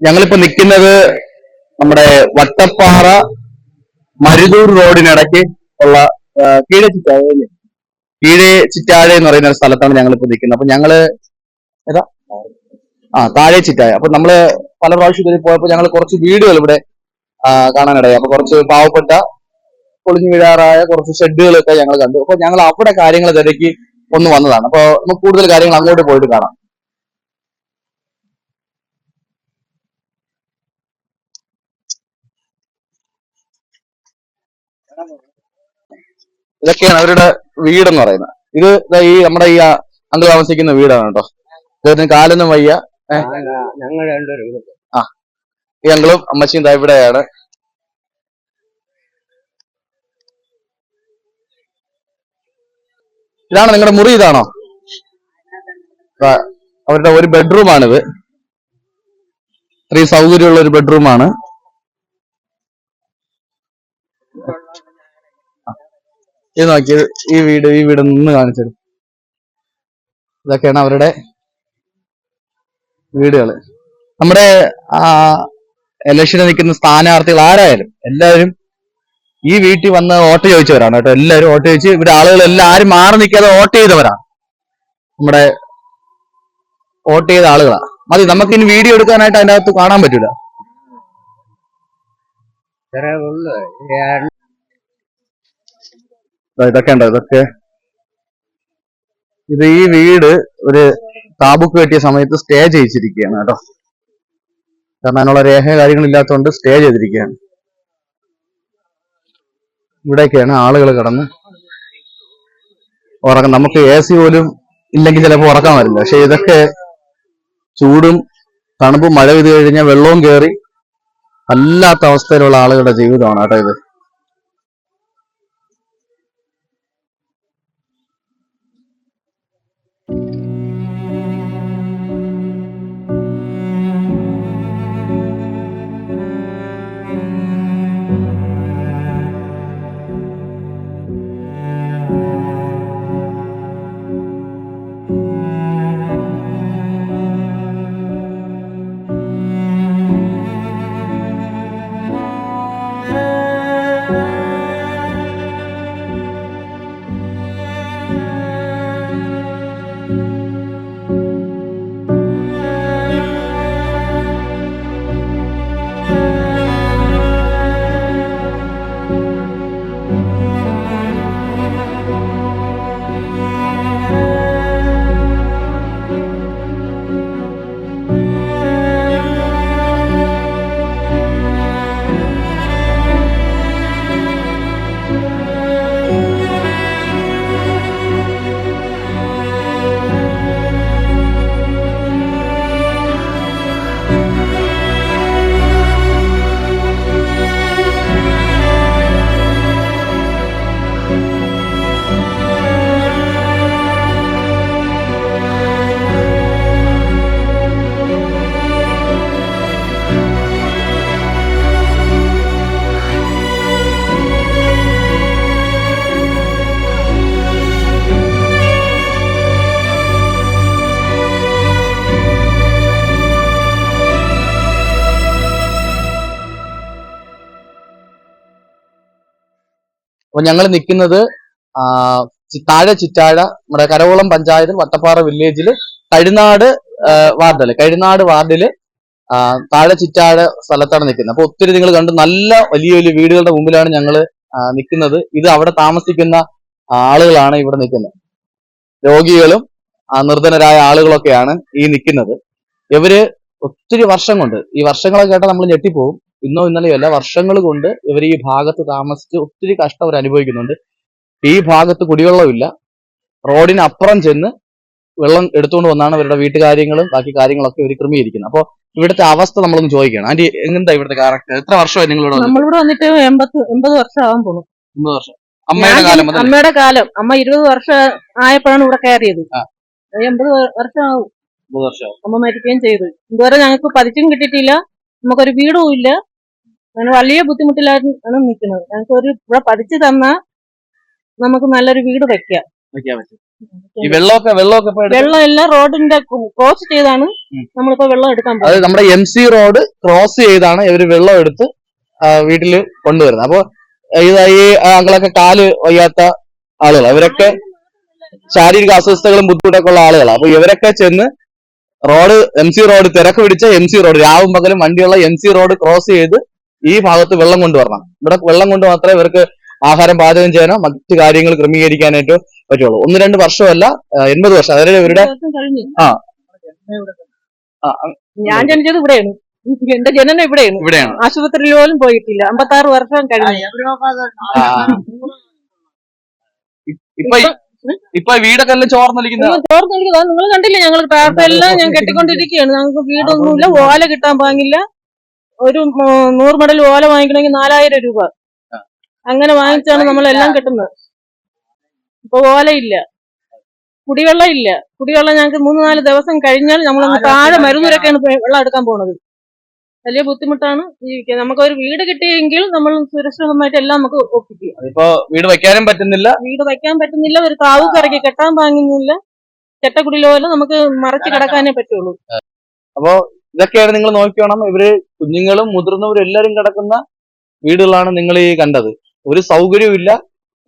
ഞങ്ങളിപ്പോ നിൽക്കുന്നത് നമ്മുടെ വട്ടപ്പാറ മരുതൂർ റോഡിനിടയ്ക്ക് ഉള്ള കീഴേ ചിറ്റാഴ? കീഴെ ചിറ്റാഴ എന്ന് പറയുന്ന ഒരു സ്ഥലത്താണ് ഞങ്ങളിപ്പോ നിൽക്കുന്നത് അപ്പൊ ഞങ്ങൾ ഏതാ? ആ താഴെ ചിറ്റായ അപ്പൊ നമ്മൾ പല പ്രാവശ്യം ഇതിൽ പോയപ്പോ ഞങ്ങൾ കുറച്ച് വീടുകൾ ഇവിടെ കാണാനിടയായി. അപ്പൊ കുറച്ച് പാവപ്പെട്ട പൊളിഞ്ഞു വീഴാറായ കുറച്ച് ഷെഡുകളൊക്കെ ഞങ്ങൾ കണ്ടു. അപ്പൊ ഞങ്ങൾ അവിടെ കാര്യങ്ങൾ തിരക്കി ഒന്ന് വന്നതാണ്. അപ്പൊ നമുക്ക് കൂടുതൽ കാര്യങ്ങൾ അങ്ങോട്ട് പോയിട്ട് കാണാം. ഇതൊക്കെയാണ് അവരുടെ വീടെന്ന് പറയുന്നത്. ഇത് ഇതാ ഈ നമ്മുടെ ഈ അങ്കിൾ താമസിക്കുന്ന വീടാണ് കേട്ടോ. ഇദ്ദേഹത്തിന് കാലൊന്നും വയ്യ. ഞങ്ങൾ രണ്ടുപേരും ആ. ഈ അങ്കിളും അമ്മച്ചിയും ദാ ഇവിടെയാണ്. ഇതാണോ നിങ്ങളുടെ മുറി ഇതാണോ? അവരുടെ ഒരു ബെഡ്റൂമാണിത്. ഇത്രയും സൗകര്യമുള്ള ഒരു ബെഡ്റൂമാണ്. ഇത് നോക്കിയത് ഈ വീട് ഈ വീട് നിന്ന് കാണിച്ചത് ഇതൊക്കെയാണ് അവരുടെ വീടുകൾ. നമ്മുടെ ആ ഇലക്ഷന് നിൽക്കുന്ന സ്ഥാനാർത്ഥികൾ ആരായാലും എല്ലാവരും ഈ വീട്ടിൽ വന്ന് വോട്ട് ചോദിച്ചവരാണ് കേട്ടോ. എല്ലാവരും വോട്ട് ചോദിച്ച് ഇവിടെ ആളുകൾ എല്ലാവരും മാറി നിൽക്കാതെ വോട്ട് ചെയ്തവരാണ്. നമ്മുടെ വോട്ട് ചെയ്ത ആളുകളാ. മതി നമുക്ക് ഇനി വീഡിയോ എടുക്കാനായിട്ട് അതിനകത്ത് കാണാൻ പറ്റൂല. ഇതൊക്കെ ഉണ്ടോ? ഇതൊക്കെ? ഇത് ഈ വീട് ഒരു താബുക്ക് കെട്ടിയ സമയത്ത് സ്റ്റേ ചെയ്യിച്ചിരിക്കുകയാണ് കേട്ടോ. കാരണം അതിനുള്ള രേഖ കാര്യങ്ങളില്ലാത്തതുകൊണ്ട് സ്റ്റേ ചെയ്തിരിക്കുകയാണ്. ഇവിടെയൊക്കെയാണ് ആളുകൾ കിടന്ന് ഉറക്കം നമുക്ക് എ സി പോലും ഇല്ലെങ്കിൽ ചിലപ്പോൾ ഉറക്കാൻ വരില്ല പക്ഷെ ഇതൊക്കെ ചൂടും തണുപ്പും മഴ പെയ്ത് കഴിഞ്ഞാൽ വെള്ളവും കയറി അല്ലാത്ത അവസ്ഥയിലുള്ള ആളുകളുടെ ജീവിതമാണ് കേട്ടോ ഇത്. അപ്പൊ ഞങ്ങൾ നിൽക്കുന്നത് താഴെ ചിറ്റാഴ നമ്മുടെ കരകുളം പഞ്ചായത്തിൽ വട്ടപ്പാറ വില്ലേജിൽ കഴുനാട് ആ, വാർഡിൽ കഴുനാട് വാർഡിൽ താഴെ ചിറ്റാഴ സ്ഥലത്താണ് നിൽക്കുന്നത്. അപ്പൊ ഒത്തിരി നിങ്ങൾ കണ്ട് നല്ല വലിയ വലിയ വീടുകളുടെ മുമ്പിലാണ് ഞങ്ങൾ നിൽക്കുന്നത്. ഇത് അവിടെ താമസിക്കുന്ന ആളുകളാണ് ഇവിടെ നിൽക്കുന്നത്. രോഗികളും നിർധനരായ ആളുകളൊക്കെയാണ് ഈ നിൽക്കുന്നത്. ഇവർ ഒത്തിരി വർഷം കൊണ്ട് ഈ വർഷങ്ങളൊക്കെ കേട്ടാൽ നമ്മൾ ഞെട്ടിപ്പോവും. ഇന്നോ ഇന്നലെയോ അല്ല വർഷങ്ങൾ കൊണ്ട് ഇവർ ഈ ഭാഗത്ത് താമസിച്ച് ഒത്തിരി കഷ്ടം അവർ അനുഭവിക്കുന്നുണ്ട്. ഈ ഭാഗത്ത് കുടിവെള്ളമില്ല റോഡിനപ്പുറം ചെന്ന് വെള്ളം എടുത്തുകൊണ്ട് വന്നാണ് ഇവരുടെ വീട്ടുകാര്യങ്ങളും ബാക്കി കാര്യങ്ങളൊക്കെ ഇവർ ക്രമീകരിക്കുന്നത്. അപ്പോൾ ഇവിടുത്തെ അവസ്ഥ നമ്മളൊന്ന് ചോദിക്കണം. ആന്റി എന്താ ഇവിടുത്തെ കറക്റ്റ് എത്ര വർഷമായി വന്നിട്ട്? നമ്മളിവിടെ വന്നിട്ട് എൺപത് എൺപത് വർഷം ആവാൻ പോണു. എൺപത് വർഷം. അമ്മയുടെ കാലം അമ്മയുടെ കാലം. അമ്മ ഇരുപത് വർഷം ആയപ്പോഴാണ് ഇവിടെ കയറിയത്. എൺപത് വർഷം ആവും അമ്മ മരിക്കുകയും ചെയ്തു. ഇതുവരെ ഞങ്ങൾക്ക് പതിച്ചും കിട്ടിയിട്ടില്ല. നമുക്കൊരു വീടും ഇല്ല. അങ്ങനെ വലിയ ബുദ്ധിമുട്ടിലാണ് നിൽക്കുന്നത് ഞങ്ങൾക്ക് ഒരു ഇവിടെ പതിച്ചു തന്നാ നമുക്ക് നല്ലൊരു വീട് വെക്കാം. വെക്കാൻ പറ്റും. ഈ വെള്ളമൊക്കെ വെള്ളമൊക്കെ ഇപ്പൊ എടുത്ത് വെള്ളം എല്ലാം റോഡിന്റെ ക്രോസ് ചെയ്താണ്. നമ്മളിപ്പോ വെള്ളം എടുക്കാൻ പോകുന്നത്. നമ്മുടെ എം സി റോഡ് ക്രോസ് ചെയ്താണ് ഇവർ വെള്ളം എടുത്ത് വീട്ടിൽ കൊണ്ടുവരുന്നത്. അപ്പൊ ഇത് ഈ അങ്ങളൊക്കെ കാൽ വയ്യാത്ത ആളുകൾ അവരൊക്കെ ശാരീരിക അസ്വസ്ഥതകളും ബുദ്ധിമുട്ടൊക്കെ ഉള്ള ആളുകളാണ് അപ്പൊ ഇവരൊക്കെ ചെന്ന് റോഡ് എം സി റോഡ് തിരക്ക് പിടിച്ച എം സി റോഡ് രാവും പകലും വണ്ടിയുള്ള എം സി റോഡ് ക്രോസ് ചെയ്ത് ഈ ഭാഗത്ത് വെള്ളം കൊണ്ടുവരണം. ഇവിടെ വെള്ളം കൊണ്ട് മാത്രമേ ഇവർക്ക് ആഹാരം പാചകം ചെയ്യാനോ മറ്റു കാര്യങ്ങൾ ക്രമീകരിക്കാനായിട്ടോ പറ്റുള്ളൂ. ഒന്ന് രണ്ട് വർഷമല്ല എൺപത് വർഷം. അതായത് ഇവരുടെ കഴിഞ്ഞു. ആ. ഞാൻ ജനിച്ചത് ഇവിടെയാണ്. എന്റെ ജനനം ഇവിടെയാണ്. ഇവിടെയാണ്. ആശുപത്രിയിൽ പോലും പോയിട്ടില്ല. അമ്പത്തി ആറ് വർഷം കഴിഞ്ഞു. ഇപ്പൊ വീടൊക്കെ എല്ലാം ചോർന്നൊലിക്കുന്ന? നിങ്ങൾ കണ്ടില്ല നിങ്ങൾ കണ്ടില്ലേ? ഞങ്ങൾ പേപ്പർ എല്ലാം ഞാൻ കെട്ടിക്കൊണ്ടിരിക്കുകയാണ് ഞങ്ങൾക്ക് വീടൊന്നുമില്ല ഓല കിട്ടാൻ പാങ്ങില്ല. ഒരു നൂറ് മടൽ ഓല വാങ്ങിക്കണമെങ്കിൽ നാലായിരം രൂപ. അങ്ങനെ വാങ്ങിച്ചാണ് നമ്മളെല്ലാം കിട്ടുന്നത്. ഇപ്പൊ ഓലയില്ല കുടിവെള്ളം ഇല്ല. കുടിവെള്ളം ഞങ്ങൾക്ക് മൂന്ന് നാല് ദിവസം കഴിഞ്ഞാൽ നമ്മൾ താഴെ മരുന്നൂരൊക്കെയാണ് വെള്ളം എടുക്കാൻ പോണത്. വലിയ ബുദ്ധിമുട്ടാണ് ജീവിക്കുക നമുക്ക് ഒരു വീട് കിട്ടിയെങ്കിൽ നമ്മൾ സുരക്ഷിതമായിട്ട് എല്ലാം നമുക്ക് ഒപ്പിക്കുക ഇപ്പൊ വീട് വെക്കാനും പറ്റുന്നില്ല. വീട് വയ്ക്കാൻ പറ്റുന്നില്ല ഒരു താവ് കറക്കി കെട്ടാൻ വാങ്ങുന്നില്ല ചെട്ടക്കുടിയിലോ നമുക്ക് മറച്ചു കിടക്കാനേ പറ്റുള്ളൂ. അപ്പോ ഇതൊക്കെയാണ് നിങ്ങൾ നോക്കിയോണം. ഇവർ കുഞ്ഞുങ്ങളും മുതിർന്നവരും എല്ലാവരും കിടക്കുന്ന വീടുകളാണ് നിങ്ങൾ ഈ കണ്ടത്. ഒരു സൗകര്യവും ഇല്ല.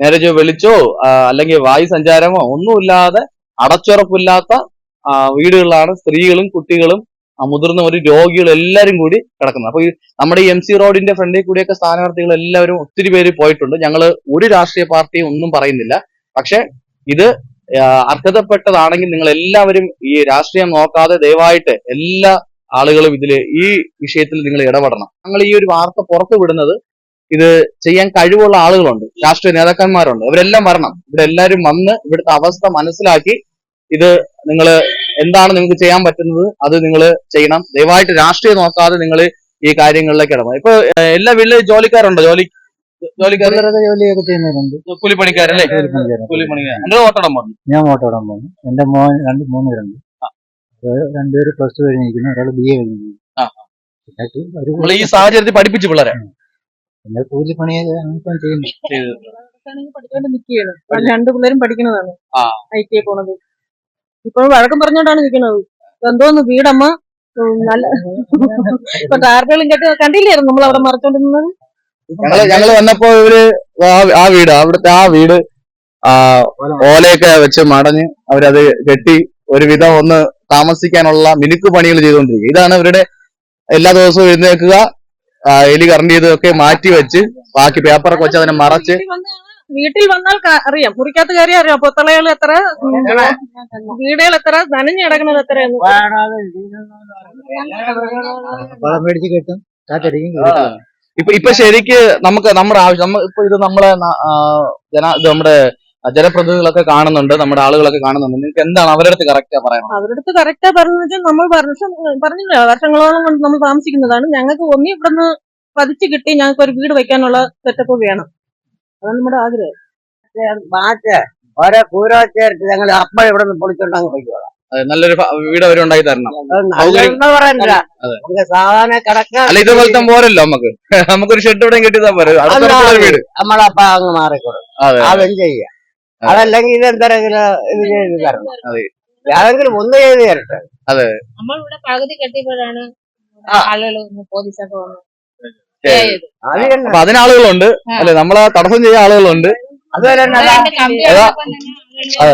നേരെ വെളിച്ചോ അല്ലെങ്കിൽ വായു സഞ്ചാരമോ ഒന്നുമില്ലാതെ അടച്ചുറപ്പില്ലാത്ത വീടുകളിലാണ് സ്ത്രീകളും കുട്ടികളും മുതിർന്നവരും രോഗികളും എല്ലാവരും കൂടി കിടക്കുന്നത്. അപ്പൊ നമ്മുടെ ഈ എം സി റോഡിന്റെ ഫ്രണ്ടിൽ കൂടിയൊക്കെ സ്ഥാനാർത്ഥികൾ എല്ലാവരും ഒത്തിരി പേര് പോയിട്ടുണ്ട്. ഞങ്ങൾ ഒരു രാഷ്ട്രീയ പാർട്ടിയും ഒന്നും പറയുന്നില്ല. പക്ഷെ ഇത് അർഹതപ്പെട്ടതാണെങ്കിൽ നിങ്ങൾ എല്ലാവരും ഈ രാഷ്ട്രീയം നോക്കാതെ ദയവായിട്ട് എല്ലാ ആളുകളും ഇതിൽ ഈ വിഷയത്തിൽ നിങ്ങൾ ഇടപെടണം. ഞങ്ങൾ ഈ ഒരു വാർത്ത പുറത്തു വിടുന്നത് ഇത് ചെയ്യാൻ കഴിവുള്ള ആളുകളുണ്ട് രാഷ്ട്രീയ നേതാക്കന്മാരുണ്ട്. അവരെല്ലാം വരണം. ഇവിടെ എല്ലാവരും വന്ന് ഇവിടുത്തെ അവസ്ഥ മനസ്സിലാക്കി ഇത് നിങ്ങൾ എന്താണ് നിങ്ങൾക്ക് ചെയ്യാൻ പറ്റുന്നത് അത് നിങ്ങൾ ചെയ്യണം. ദയവായിട്ട് രാഷ്ട്രീയം നോക്കാതെ നിങ്ങൾ ഈ കാര്യങ്ങളിലേക്ക് ഇടപെടണം. ഇപ്പൊ എല്ലാ വീട്ടിലും ജോലിക്കാരുണ്ടോ? ജോലി ജോലിയൊക്കെ ചെയ്യുന്നവരുണ്ട്. കൂലിപ്പണിക്കാരല്ലേ? കൂലിപ്പണിക്കാരൻ എന്റെ ഓട്ടോടം പറഞ്ഞു ഞാൻ വോട്ടിടാൻ പോകുന്നു എന്റെ മോൻ രണ്ട് മൂന്ന് പേരുണ്ട്. രണ്ടുപേര് പ്ലസ് ടു കഴിഞ്ഞിരിക്കുന്നു ഒരാൾ ബി എ കഴിഞ്ഞിരിക്കുന്നു ഈ സാഹചര്യത്തിൽ പഠിപ്പിച്ചു പിള്ളേരെ. പിന്നെ കൂലിപ്പണി ചെയ്യുന്നു രണ്ടു പിള്ളേരും പഠിക്കുന്നതാണ് ആ. ഐ ടി പോണത്. ഇപ്പോൾ വഴക്കം പറഞ്ഞോണ്ടാണ് നിൽക്കുന്നത് എന്തോന്ന് വീടമ്മ? നല്ല ഇപ്പൊ ടാർപ്പേളും കെട്ടി കണ്ടില്ലായിരുന്നു നമ്മൾ അവിടെ മറച്ചോണ്ടിരുന്നത്? ഞങ്ങൾ ഞങ്ങൾ വന്നപ്പോ ഇവർ ആ- ആ വീട് അവിടുത്തെ ആ വീട് ആ ഓലയൊക്കെ വെച്ച് മടഞ്ഞ് അവരത് കെട്ടി ഒരുവിധം ഒന്ന് താമസിക്കാനുള്ള മിനുക്ക് പണികൾ ചെയ്തുകൊണ്ടിരിക്കുക. ഇതാണ് ഇവരുടെ എല്ലാ ദിവസവും എഴുന്നേൽക്കുക എലി കറണ്ട് ചെയ്തൊക്കെ മാറ്റി വെച്ച് ബാക്കി പേപ്പറൊക്കെ വെച്ച് അതിനെ മറച്ച് വീട്ടിൽ വന്നാൽ അറിയാം. മുറിക്കകത്ത് കയറി അറിയാം. പൊത്തളകൾ എത്ര വീടുകൾ എത്ര നനഞ്ഞു കിടക്കണത് എത്രയെന്ന്. ഇപ്പൊ ഇപ്പൊ ശരിക്ക് നമുക്ക് നമ്മുടെ ആവശ്യം നമ്മ ഇപ്പൊ ഇത് നമ്മളെ ജന ഇത് നമ്മുടെ ജനപ്രതിനിധികളൊക്കെ കാണുന്നുണ്ട് നമ്മുടെ ആളുകളൊക്കെ കാണുന്നുണ്ട്. നിങ്ങൾക്ക് എന്താണ് അവരുടെ അടുത്ത് കറക്റ്റാ പറയുന്നത് അവരുടെ അടുത്ത് കറക്റ്റാ പറഞ്ഞു വെച്ചാൽ നമ്മൾ വർഷം പറഞ്ഞില്ല വർഷങ്ങളോളം കൊണ്ട് നമ്മൾ താമസിക്കുന്നതാണ്. ഞങ്ങൾക്ക് ഒന്നി ഇവിടുന്ന് പതിച്ചു കിട്ടി ഞങ്ങൾക്ക് ഒരു വീട് വെക്കാനുള്ള സെറ്റപ്പ് വേണം. അതാണ് നമ്മുടെ ആഗ്രഹം. മാറ്റ് ഓരോ കൂരോ ചേർത്ത് ഞങ്ങൾ അപ്പം ഇവിടെ നിന്ന് പോയിക്കോളാം നല്ലൊരു വീട് അവരുണ്ടാക്കി തരണം. സാധാരണ കിടക്കാൻ അല്ല ഇതുപോലത്തെ പോരല്ലോ നമുക്ക്. നമുക്കൊരു ഷെഡ് ഇവിടെ കിട്ടിയതാ പോരെ. വീട്. നമ്മളപ്പം അങ്ങ് മാറിക്കോളും അതെ. അതും ചെയ്യാം. അതല്ലെങ്കിൽ എന്തെങ്കിലും ഇത് ചെയ്ത് തരണം. അതെ. ഏതെങ്കിലും ഒന്ന് ചെയ്ത് തരട്ടെ. നമ്മളിവിടെ പകുതി കെട്ടിയപ്പോഴാണ്. ആളുകൾ പോലീസൊക്കെ വന്നു ശരി. അത് തന്നെ. അപ്പൊ അതിന് ആളുകളുണ്ട് അല്ലെ നമ്മളെ തടസ്സം ചെയ്യാൻ ആളുകളുണ്ട്. അതുവരെ അതെ? അതെ.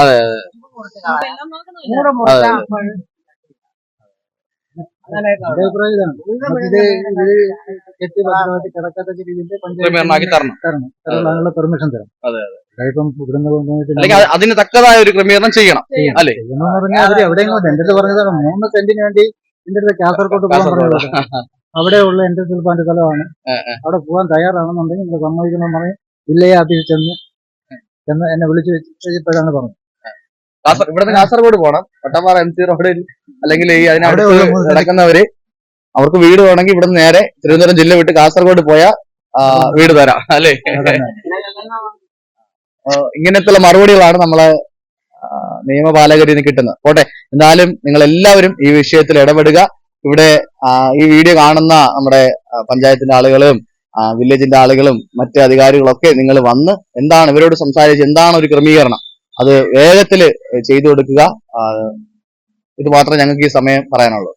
അതെ, പെർമിഷൻ അതിന് തക്കതായ ഒരു ക്രമീകരണം ചെയ്യണം. അല്ലേ? എന്ന് പറഞ്ഞാൽ അവർ എവിടെയെങ്കിലും എന്റെ അടുത്ത് പറഞ്ഞതാണ് മൂന്ന് സെന്റിന് വേണ്ടി എന്റെ അടുത്ത് കാസർഗോട്ട് പോകാൻ കാസർഗോഡ്. പറഞ്ഞത് അവിടെയുള്ള എന്റെ ശില്പാന്റെ സ്ഥലമാണ്. അവിടെ പോകാൻ തയ്യാറാണെന്നുണ്ടെങ്കിൽ സമ്മതിക്കണമെന്ന് സമ്മതിക്കണം ഇല്ലേ അതിൽ ചെന്ന് ചെന്ന് എന്നെ വിളിച്ചു വെച്ചപ്പോഴാണ് പറഞ്ഞത്. ഇവിടുന്ന് കാസർഗോഡ് പോകണം വട്ടപ്പാറ എം സി റോഡിൽ അല്ലെങ്കിൽ ഈ അതിനകത്ത് നടക്കുന്നവര് അവർക്ക് വീട് വേണമെങ്കിൽ ഇവിടുന്ന് നേരെ തിരുവനന്തപുരം ജില്ല വിട്ട് കാസർഗോഡ് പോയാൽ വീട് തരാം. അല്ലേ. ഇങ്ങനത്തുള്ള മറുപടികളാണ് നമ്മളെ നിയമപാലകരിൽ നിന്ന് കിട്ടുന്നത്. പോട്ടെ എന്തായാലും നിങ്ങൾ എല്ലാവരും ഈ വിഷയത്തിൽ ഇടപെടുക. ഇവിടെ ഈ വീഡിയോ കാണുന്ന നമ്മുടെ പഞ്ചായത്തിന്റെ ആളുകളും വില്ലേജിന്റെ ആളുകളും മറ്റ് അധികാരികളൊക്കെ നിങ്ങൾ വന്ന് എന്താണ് ഇവരോട് സംസാരിച്ച് എന്താണ് ഒരു ക്രമീകരണം? അത് വേഗത്തിൽ ചെയ്തു കൊടുക്കുക. ഇത് മാത്രമേ ഞങ്ങൾക്ക് ഈ സമയം പറയാനുള്ളൂ.